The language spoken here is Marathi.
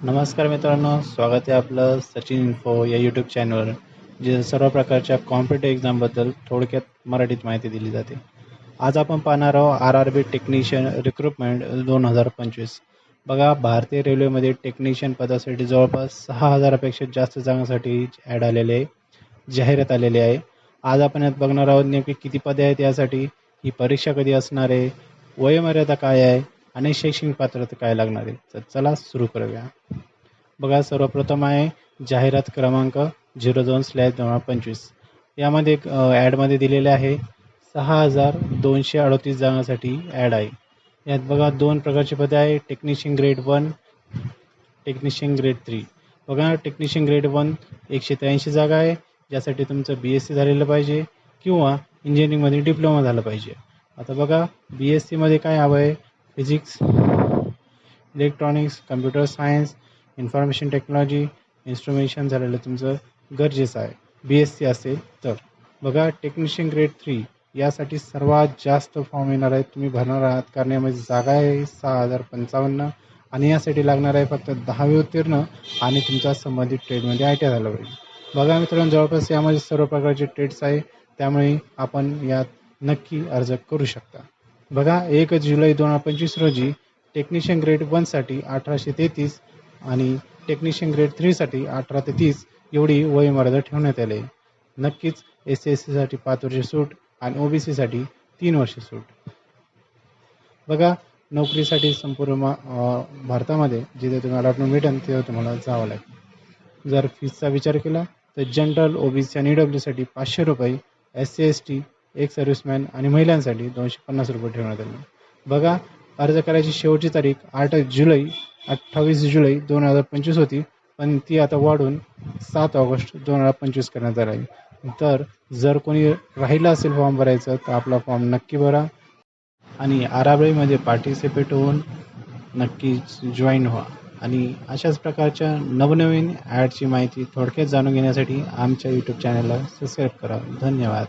नमस्कार मित्रांनो स्वागत आहे आपलं सचिन इन्फो या यूट्यूब चॅनलवर जे सर्व प्रकारच्या कॉम्पिटेटिव्ह एक्झामबद्दल थोडक्यात मराठीत माहिती दिली जाते. आज आपण पाहणार आहोत R R B technician recruitment दोन हजार पंचवीस. बघा भारतीय रेल्वेमध्ये टेक्निशियन पदासाठी जवळपास सहा हजारापेक्षा जास्त जागांसाठी ॲड आलेले आहे जाहिरात आलेली आहे. आज आपण यात बघणार आहोत नेमकी किती पदे आहेत यासाठी ही परीक्षा कधी असणार आहे वयोमर्यादा काय आहे आणि शैक्षणिक पात्रता काय लागणार आहे? तर चला सुरू करूया. बघा सर्वप्रथम आहे जाहिरात क्रमांक झिरो दोन स्लॅश दोन हजार पंचवीस. यामध्ये एक, ॲडमध्ये दिलेले आहे सहा हजार दोनशे अडतीस जागांसाठी ॲड आहे. यात बघा दोन प्रकारची पदे आहे. Technician grade one technician grade three. बघा टेक्निशियन ग्रेड वन एकशे त्र्याऐंशी जागा आहे ज्यासाठी तुमचं बी एस सी झालेलं पाहिजे किंवा इंजिनिअरिंगमध्ये डिप्लोमा झाला पाहिजे. आता बघा बी एस सीमध्ये काय हवं आहे? Physics electronics computer science information technology instrumentation झालेलं तुमचं गरजेचं आहे. बी एस सी असेल तर. बघा टेक्निशियन ग्रेड थ्री यासाठी सर्वात जास्त फॉर्म येणार आहेत. तुम्ही भरणार आहात. कारण यामध्ये जागा आहे सहा हजार पंचावन्न आणि यासाठी लागणार आहे फक्त दहावी उत्तीर्ण आणि तुमचा संबंधित ट्रेडमध्ये आय टी आय झालं पाहिजे. बघा मित्रांनो जवळपास यामध्ये सर्व प्रकारचे ट्रेड्स आहे. त्यामुळे आपण यात नक्की अर्ज करू शकता. बघा एक जुलै दोन हजार पंचवीस रोजी टेक्निशियन ग्रेड वनसाठी अठराशे तेहतीस आणि टेक्निशियन ग्रेड थ्रीसाठी अठरा ते तीस एवढी वयोमर्यादा ठेवण्यात आली. नक्कीच एस सी एस सीसाठी पाच वर्ष सूट आणि ओ बी सीसाठी तीन वर्ष सूट. बघा नोकरीसाठी संपूर्ण मा भारतामध्ये जिथे तुम्ही अलॉटमेंट भेटेल तिथे तुम्हाला जावं लागेल. जर फीजचा विचार केला तर जनरल ओ बी सी आणि डब्ल्यूसाठी पाचशे रुपये एस सी एस टी एक सर्व्हिसमॅन आणि महिलांसाठी दोनशे पन्नास रुपये ठेवण्यात आले. बघा अर्ज करायची शेवटची तारीख आठ जुलै अठ्ठावीस जुलै दोन हजार पंचवीस होती पण ती आता वाढून सात ऑगस्ट दोन हजार पंचवीस करण्यात आली तर जर कोणी राहिलं असेल फॉर्म भरायचं तर आपला फॉर्म नक्की भरा आणि आराबळीमध्ये पार्टिसिपेट होऊन नक्कीच जॉईन व्हा. आणि अशाच प्रकारच्या नवनवीन ॲडची माहिती थोडक्यात जाणून घेण्यासाठी आमच्या यूट्यूब चॅनलला सबस्क्राईब करा. धन्यवाद.